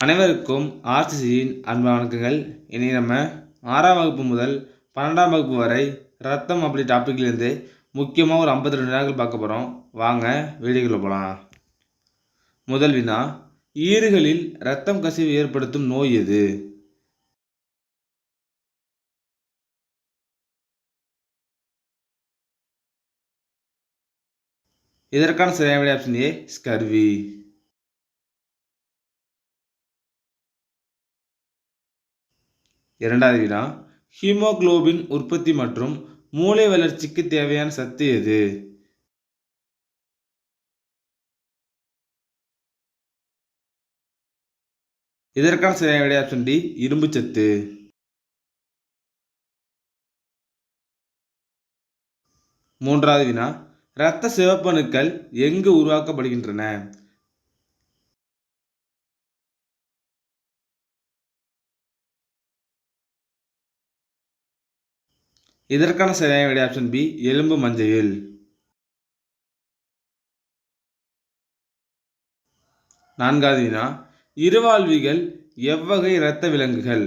அனைவருக்கும் ஆர்சிசியின் அன்பு வணக்கங்கள். இனி நம்ம ஆறாம் வகுப்பு முதல் பன்னெண்டாம் வகுப்பு வரை ரத்தம் அப்படி டாப்பிக்லேருந்து முக்கியமாக ஒரு ஐம்பத்தி ரெண்டு வினாக்கள் பார்க்க போகிறோம் வாங்க வீடியோக்குள்ள போகலாம் முதல் வினா ஈறுகளில் ரத்தம் கசிவு ஏற்படுத்தும் நோய் எது? இதற்கான சரியான விட ஆப்ஷன் ஏ ஸ்கர்வி. இரண்டாவது வினா ஹீமோகுளோபின் உற்பத்தி மற்றும் மூளை வளர்ச்சிக்கு தேவையான சத்து எது? இதற்கான சரியான விடை ஆப்ஷன் டி இரும்பு சத்து. மூன்றாவது வினா இரத்த சிவப்பணுக்கள் எங்கு உருவாக்கப்படுகின்றன? இதற்கான சரியான விடை ஆப்ஷன் பி எலும்பு மஞ்சையில் நான்காவது வினா. இருவாழ்விகள் எவ்வகை இரத்த விலங்குகள்?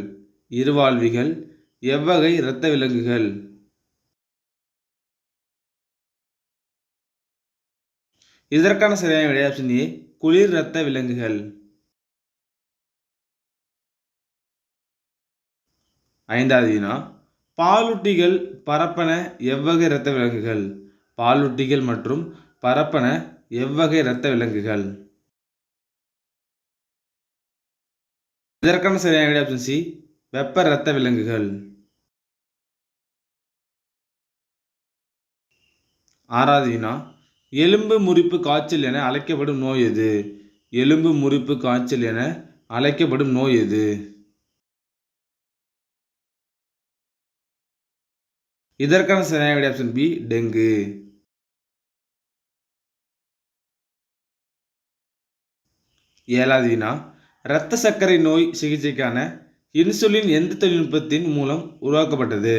இருவாழ்விகள் எவ்வகை இரத்த விலங்குகள்? இதற்கான சரியான விடை ஆப்ஷன் ஏ குளிர் இரத்த விலங்குகள். ஐந்தாவது வினா. பாலூட்டிகள் பரப்பன எவ்வகை இரத்த விலங்குகள்? பாலூட்டிகள் மற்றும் பரப்பன எவ்வகை இரத்த விலங்குகள்? இதற்கான சரியான ஆப்ஷன் சி வெப்ப இரத்த விலங்குகள். ஆறாவது வினா எலும்பு முறிப்பு காய்ச்சல் என அழைக்கப்படும் நோய் எது? எலும்பு முறிப்பு காய்ச்சல் என அழைக்கப்படும் நோய் எது? இதற்கான சரியான விடை ஆப்ஷன் பி டெங்கு. ஏழாவது வினா இரத்த சர்க்கரை நோய் சிகிச்சைக்கான இன்சுலின் எந்த தொழில்நுட்பத்தின் மூலம் உருவாக்கப்பட்டது?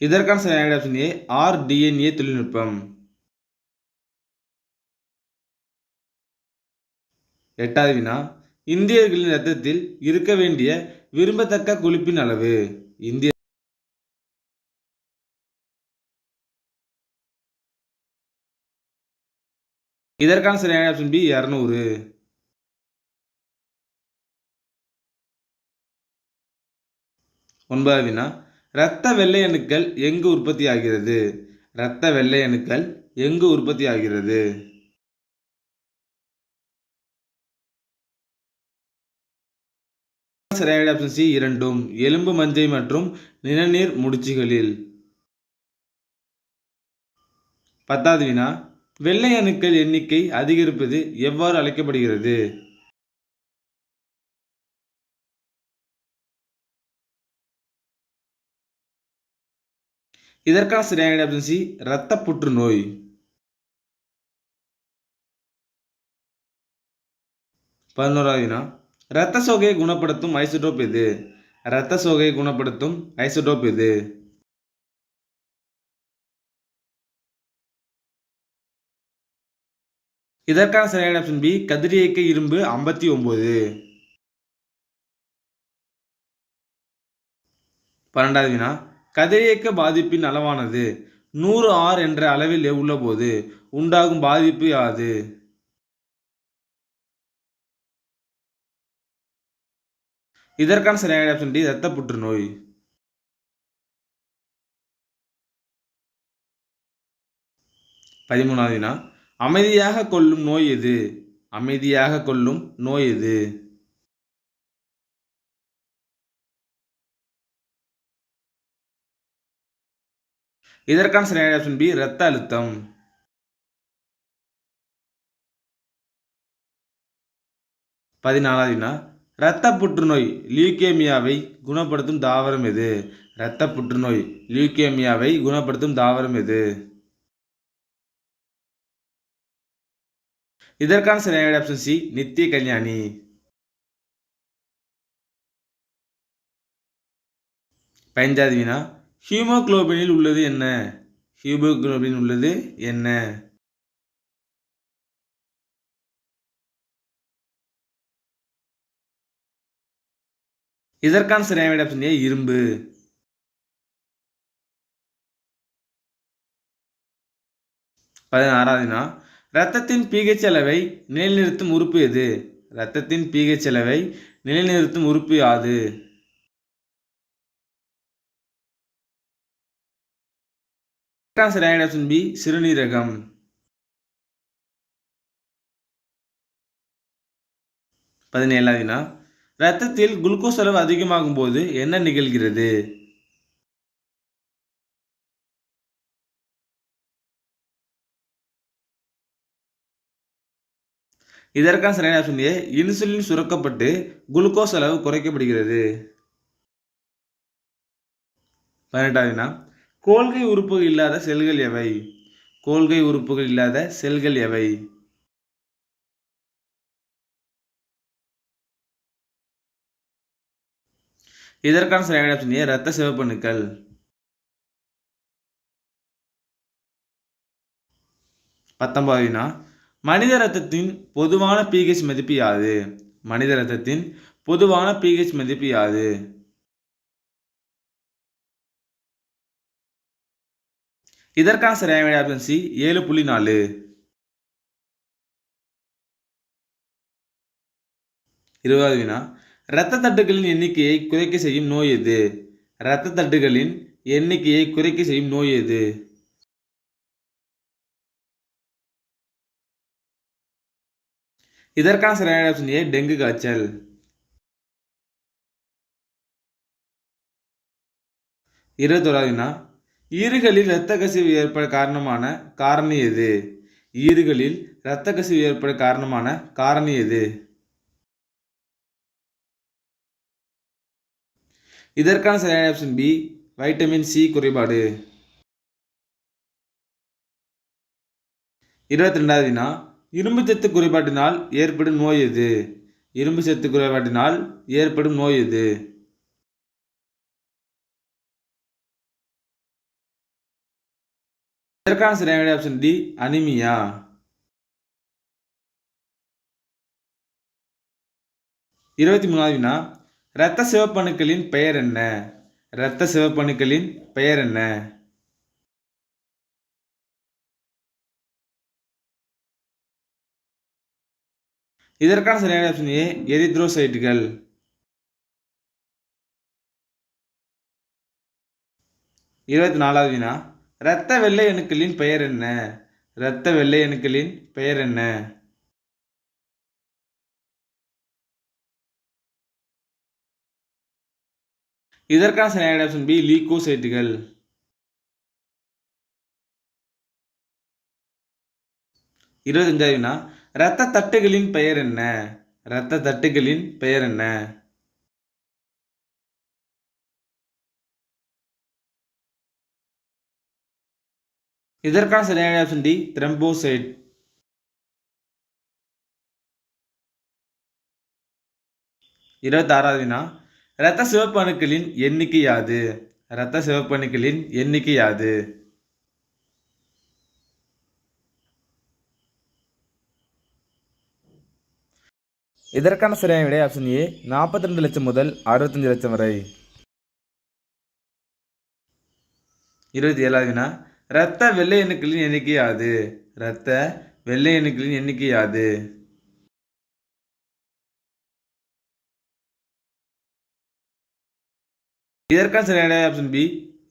இதற்கான சரியான ஆப்ஷன் ஏ ஆர் டிஎன்ஏ தொழில்நுட்பம். எட்டாவது வினா இந்தியர்களின் இரத்தத்தில் இருக்க வேண்டிய விரும்பத்தக்க கொழுப்பின் அளவு. இந்திய இதற்கான சரியான ஆப்ஷன் பி இரநூறு. ஒன்பதாவது வினா. இரத்த வெள்ளை அணுக்கள் எங்கு உற்பத்தி ஆகிறது இரத்த வெள்ளை அணுக்கள் எங்கு உற்பத்தி ஆகிறது சரியான ஆப்ஷன் சி இரண்டும் எலும்பு மஞ்சை மற்றும் நிணநீர் முடிச்சுகளில். பத்தாவது வினா. வெள்ளை அணுக்கள் எண்ணிக்கை அதிகரிப்பது எவ்வாறு அழைக்கப்படுகிறது? இதற்கான சரியான ஆப்ஷன் சி இரத்த புற்றுநோய். பதினோராவது வினா. இரத்த சோகையை குணப்படுத்தும் ஐசோடோப் எது? இரத்த சோகையை குணப்படுத்தும் ஐசோடோப் எது? இதற்கான சரியான ஆப்ஷன் பி கதிரியக்க இரும்பு ஐம்பத்தி ஒன்பது. பன்னெண்டாவது வினா கதிரியக்க பாதிப்பின் அளவானது. நூறு ஆர் என்ற அளவில் உள்ள போது உண்டாகும் பாதிப்பு யாது? இதற்கான சரியான ஆப்ஷன் டி இரத்த புற்றுநோய் பதிமூணாவது வினா. அமைதியாக கொல்லும் நோய் எது? அமைதியாக கொல்லும் நோய் எது? இதற்கான சரியான ஆப்ஷன் பி இரத்த அழுத்தம். பதினாலாவது வினா. இரத்த புற்றுநோய் லியூகேமியாவை குணப்படுத்தும் தாவரம் எது? இரத்த புற்றுநோய் லியூகேமியாவை குணப்படுத்தும் தாவரம் எது? இதற்கான சரியான ஆப்ஷன் சி நித்திய கல்யாணி. பதினஞ்சாவது வினா ஹீமோகுளோபினில் உள்ளது என்ன? ஹீமோகுளோபின் உள்ளது என்ன? இதற்கான சரியான விடை ஆப்ஷன் ஏ இரும்பு. பதினாறாவதுனா இரத்தத்தின் பிஹெச் அளவை நிலைநிறுத்தும் உறுப்பு எது? ரத்தத்தின் பிஹெச் அளவை நிலைநிறுத்தும் உறுப்பு யாது? சரியான ஆப்ஷன் பி சிறுநீரகம். பதினேழாவதுனா இரத்தத்தில் குளுக்கோஸ் அளவு அதிகமாகும் போது என்ன நிகழ்கிறது? இதற்கான சரியான ஆப்ஷன் ஏ இன்சுலின் சுரக்கப்பட்டு குளுக்கோஸ் அளவு குறைக்கப்படுகிறது. பதினெட்டாவதுனா கோல்கை உறுப்புகள் இல்லாத செல்கள் எவை? கோல்கை உறுப்புகள் இல்லாத செல்கள் எவை? இதற்கான சரியான ஆப்ஷன் ஏ இரத்த சிவப்பணுக்கள் பத்தொன்பதுனா மனித ரத்தத்தின் பொதுவான பிஹெச் மதிப்பு யாது? மனித ரத்தத்தின் பொதுவான பிஹெச் மதிப்பு யாது? இதற்கான சரியான ஆப்ஷன் சி ஏழு புள்ளி நாலு. இருபதாவது வினா இரத்த தட்டுகளின் எண்ணிக்கையை குறைக்க செய்யும் நோய் எது? இரத்த தட்டுகளின் எண்ணிக்கையை குறைக்க செய்யும் நோய் எது? இதற்கான சரியான ஆப்ஷன் ஏ டெங்கு காய்ச்சல். இருபத்தோராவதுனா ஈறுகளில் இரத்த கசிவு ஏற்பட காரணமான காரணி எது? ஈறுகளில் இரத்த கசிவு ஏற்பட காரணமான காரணி எது? இதற்கான சரியான ஆப்ஷன் பி வைட்டமின் சி குறைபாடு. இருபத்தி ரெண்டாவதுனா இரும்பு சத்து குறைபாட்டினால் ஏற்படும் நோய் எது? இரும்பு சத்து குறைபாட்டினால் ஏற்படும் நோய் எது? இதற்கான சரியான ஆப்ஷன் டி அனிமியா இருபத்தி மூணாவதுனா இரத்த சிவப்பணுக்களின் பெயர் என்ன? இரத்த சிவப்பணுக்களின் பெயர் என்ன? இதற்கான சரியான ஆப்ஷன் ஏ எரித்ரோசைட்டுகள். இருபத்தி நாலாவது வினா. இரத்த வெள்ளை அணுக்களின் பெயர் என்ன? இரத்த வெள்ளை அணுக்களின் பெயர் என்ன? இதற்கான சரியான ஆப்ஷன் பி லீகோசைட்டுகள் இருபத்தஞ்சாவதுனா ரத்த இரத்த தட்டுகளின் பெயர் என்ன? இரத்த தட்டுகளின் பெயர் என்ன? இதற்கான சரியான ஆப்ஷன் டி த்ரம்போசைட் இருபத்தாறாவது வினா இரத்த சிவப்பணுக்களின் எண்ணிக்கை யாது இரத்த சிவப்பணுக்களின் எண்ணிக்கை யாது இதற்கான சரியான விடை ஆப்ஷன் ஏ நாற்பத்தி ரெண்டு லட்சம் முதல் அறுபத்தஞ்சு லட்சம் வரை. இருபத்தி ஏழாவது வினா இரத்த வெள்ளை அணுக்களின் எண்ணிக்கை யாது இரத்த வெள்ளை அணுக்களின் எண்ணிக்கை யாது இதற்கான சரியான ஆப்ஷன் பி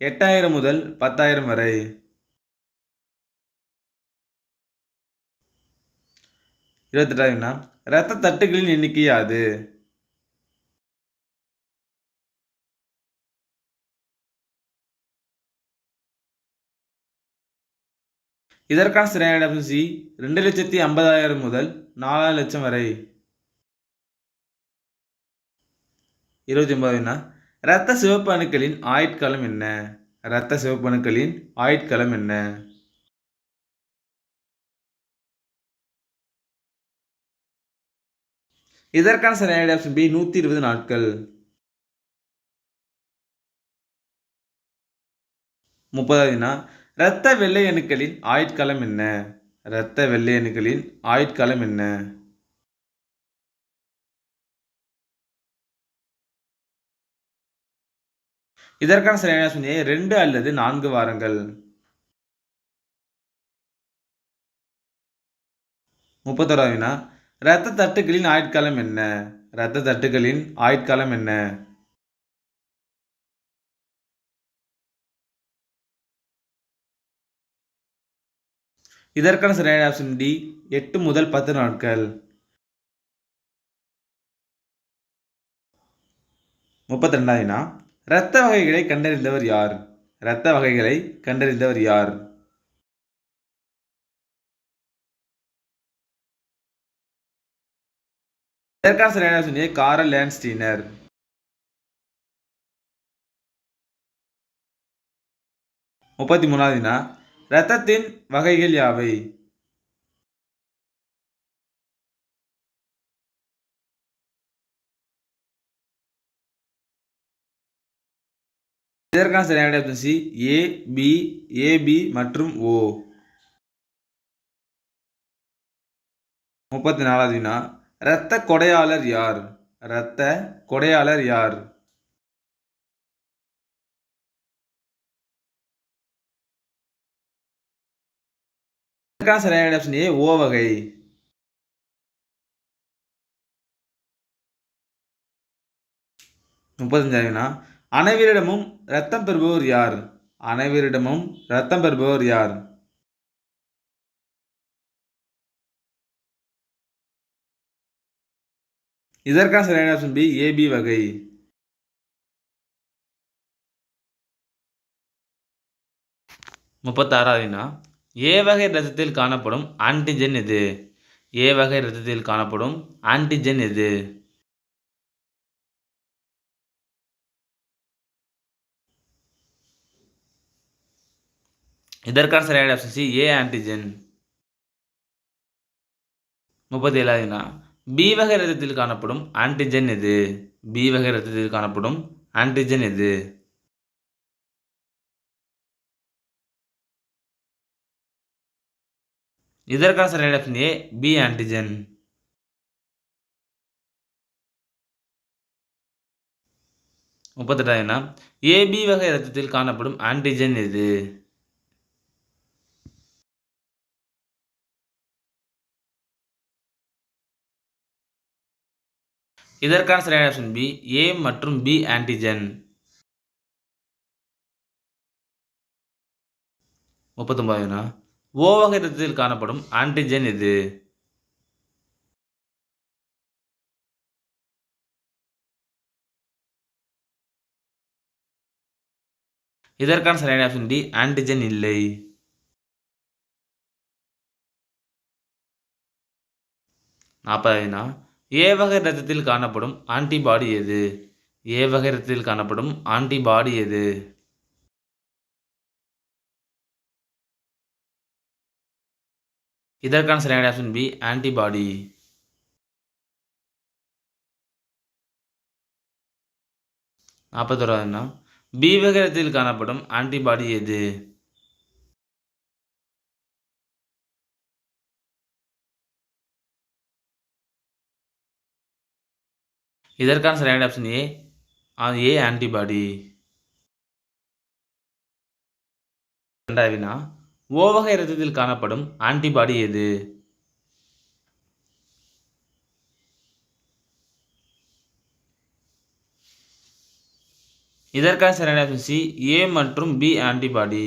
எட்டாயிரம் முதல் பத்தாயிரம் வரை. இருபத்தெட்டாவது ரத்த இரத்த தட்டுகளின் எண்ணிக்கை யாது? இதற்கான சரியான ஆப்ஷன் சி ரெண்டு லட்சத்தி ஐம்பதாயிரம் முதல் நாலாயிரம் லட்சம் வரை. இருபத்தி ஒன்பதுனா இரத்த சிவப்பணுக்களின் ஆயுட்காலம் என்ன? இரத்த சிவப்பணுக்களின் ஆயுட்காலம் என்ன? இதற்கான சரியான ஆப்ஷன் பி நூற்றி இருபது நாட்கள். முப்பதாவதுனா இரத்த வெள்ளை அணுக்களின் ஆயுட்காலம் என்ன? இரத்த வெள்ளை அணுக்களின் ஆயுட்காலம் என்ன? இதற்கான சரியான சொன்னியே ரெண்டு அல்லது நான்கு வாரங்கள். முப்பத்தோராவது வினா இரத்த தட்டுகளின் ஆயுட்காலம் என்ன? இரத்த தட்டுகளின் ஆயுட்காலம் என்ன? இதற்கான சரியான ஆப்ஷன் டி எட்டு முதல் பத்து நாட்கள். முப்பத்தி ரெண்டாவதுனா இரத்த வகைகளை கண்டறிந்தவர் யார்? இரத்த வகைகளை கண்டறிந்தவர் யார்? இதற்கான சரியான சொன்னிய காரல் லேன்ஸ்டீனர். முப்பத்தி மூணாவது இரத்தத்தின் வகைகள் யாவை? இதற்கான சரியான option C A B AB மற்றும் ஓ முப்பத்தி நாலாவது வினா. இரத்த கொடையாளர் யார்? இரத்த கொடையாளர் யார்? இதற்கான சரியான ஆப்ஷன் ஏ ஓ வகை. முப்பத்தஞ்சாவது வினா. அனைவரிடமும் ரத்தம் பெறுபவர் யார்? அனைவரிடமும் ரத்தம் பெறுபவர் யார்? இதற்கான சரியான ஆப்ஷன் பி ஏபி வகை. முப்பத்தாறாவதுனா ஏ வகை ரத்தத்தில் காணப்படும் ஆன்டிஜென் எது? ஏ வகை ரத்தத்தில் காணப்படும் ஆன்டிஜென் எது? இதற்கான சரியான ஆப்ஷன் சி ஏ ஆன்டிஜென் முப்பத்தி ஏழாவது வினா பி வகை ரத்தத்தில் காணப்படும் ஆன்டிஜென் எது? பி வகை ரத்தத்தில் காணப்படும் ஆன்டிஜென் எது? இதற்கான சரியான ஆப்ஷன் ஏ பி ஆன்டிஜென் முப்பத்தெட்டாவது வினா ஏபி வகை ரத்தத்தில் காணப்படும் ஆன்டிஜென் எது? இதற்கான சரியான ஆப்ஷன் பி ஏ மற்றும் பி ஆன்டிஜென் முப்பத்தொம்பதுனா ஓ வகை ரத்தத்தில் காணப்படும் ஆன்டிஜென் எது? இதற்கான சரியான ஆப்ஷன் டி ஆன்டிஜென் இல்லை. நாற்பதுனா ஏ வகை இரத்தத்தில் காணப்படும் ஆன்டிபாடி எது? ஏ வகை இரத்தத்தில் காணப்படும் ஆன்டிபாடி எது? இதற்கான சரியான ஆப்ஷன் பி ஆன்டிபாடி நாற்பத்தோராதுனா பி வகை இரத்தத்தில் காணப்படும் ஆன்டிபாடி எது? இதற்கான சரியான ஆப்ஷன் ஏ ஏ ஆன்டிபாடி ரெண்டாவது வினா ஓ இரத்தத்தில் காணப்படும் ஆன்டிபாடி எது? இதற்கான சரியான ஆப்ஷன் சி ஏ மற்றும் பி ஆன்டிபாடி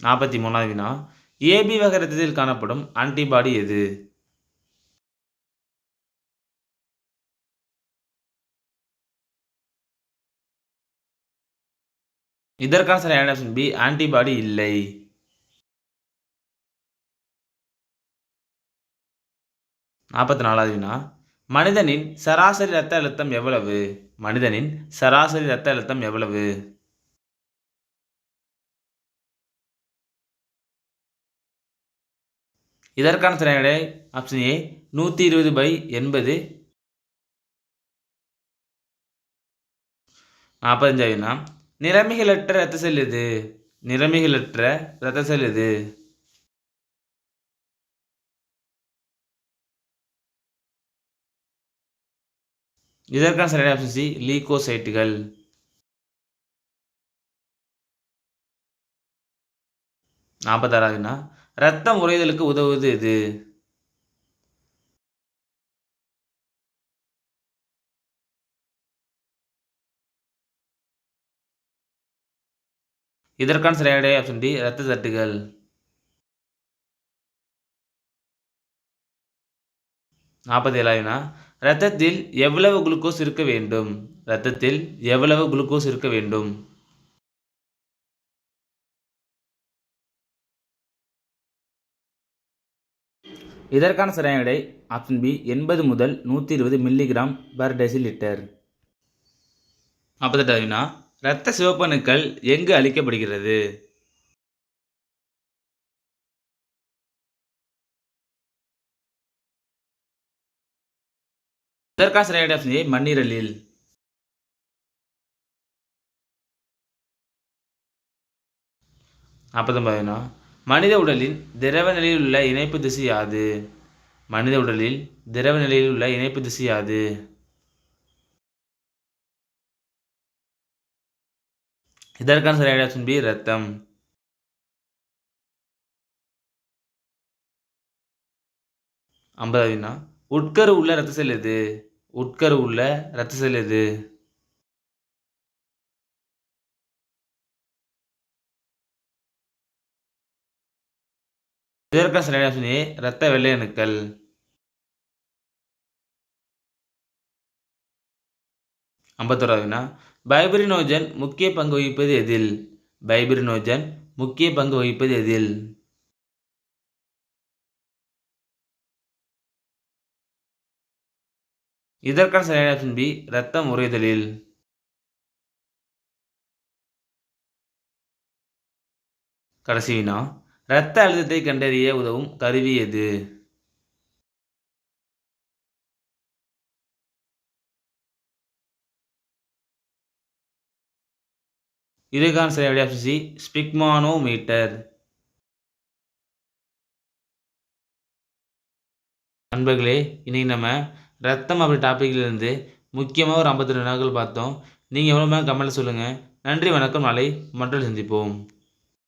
நாற்பத்தி மூணாவது வினா ஏபி வகை இரத்தத்தில் காணப்படும் ஆன்டிபாடி எது? இதற்கான சரியான ஆப்ஷன் பி ஆன்டிபாடி இல்லை. நாற்பத்தி நாலாவது வினா. மனிதனின் சராசரி இரத்த அழுத்தம் எவ்வளவு? மனிதனின் சராசரி இரத்த அழுத்தம் எவ்வளவு? இதற்கான சரியான ஆப்ஷன் ஏ நூற்றி இருபது பை எண்பது. நாற்பத்தஞ்சாவது வினா. நிறமிகளற்ற இரத்த செல் எது? நிறமிகளற்ற இரத்த செல் எது? இதற்கான சரியான ஆப்ஷன் சி லீகோசைட்டுகள் நாற்பத்தாறாவதுனா ரத்தம் உறைதலுக்கு உதவுவது எது? இதற்கான சரியான ஆப்ஷன் டி இரத்த தட்டுகள். நாற்பத்தி ஏழாவதுனா ரத்தத்தில் எவ்வளவு குளுக்கோஸ் இருக்க வேண்டும்? ரத்தத்தில் எவ்வளவு குளுக்கோஸ் இருக்க வேண்டும்? இதற்கான சரியான விடை ஆப்ஷன் பி எண்பது முதல் நூற்றி இருபது மில்லிகிராம் பர் டெசிலிட்டர் நாற்பத்தெட்டாவதுனா இரத்த சிவப்பணுக்கள் எங்கு அளிக்கப்படுகிறது? இதற்கான சரியான ஆப்ஷன் ஏ மண்ணீரலில். மனித உடலின் திரவ நிலையில் உள்ள இணைப்பு திசை யாது? மனித உடலில் திரவ நிலையில் உள்ள இணைப்பு திசை யாது? இதற்கான சரியான ஆப்ஷன் பி ரத்தம் ஐம்பதாவதுனா உட்கரு உள்ள ரத்த செல் எது? உட்கரு உள்ள ரத்த செல் எது? இதற்கான சரியான ஆப்ஷன் ஏ ரத்த வெள்ளை அணுக்கள். ஐம்பத்தோராவதுனா பைபிரினோஜன் முக்கிய பங்கு வகிப்பது எதில்? பைபிரினோஜன் முக்கிய பங்கு வகிப்பது எதில்? இதற்கான சரியான ஆப்ஷன் பி இரத்தம் உறைதலில். கடைசி வினா இரத்த அழுத்தத்தை கண்டறிய உதவும் கருவி எது? இதுதான் சரியான ஆப்ஷன் சி ஸ்பிக்மானோமீட்டர். நண்பர்களே இன்றைக்கி நம்ம ரத்தம் அப்படி டாப்பிக்லேருந்து முக்கியமாக ஒரு ஐம்பத்தி ரெண்டு நாட்கள் பார்த்தோம். நீங்கள் எவ்வளோ கமெண்ட்டில் சொல்லுங்கள் நன்றி வணக்கம். நாளை மற்றொரு சந்திப்போம்.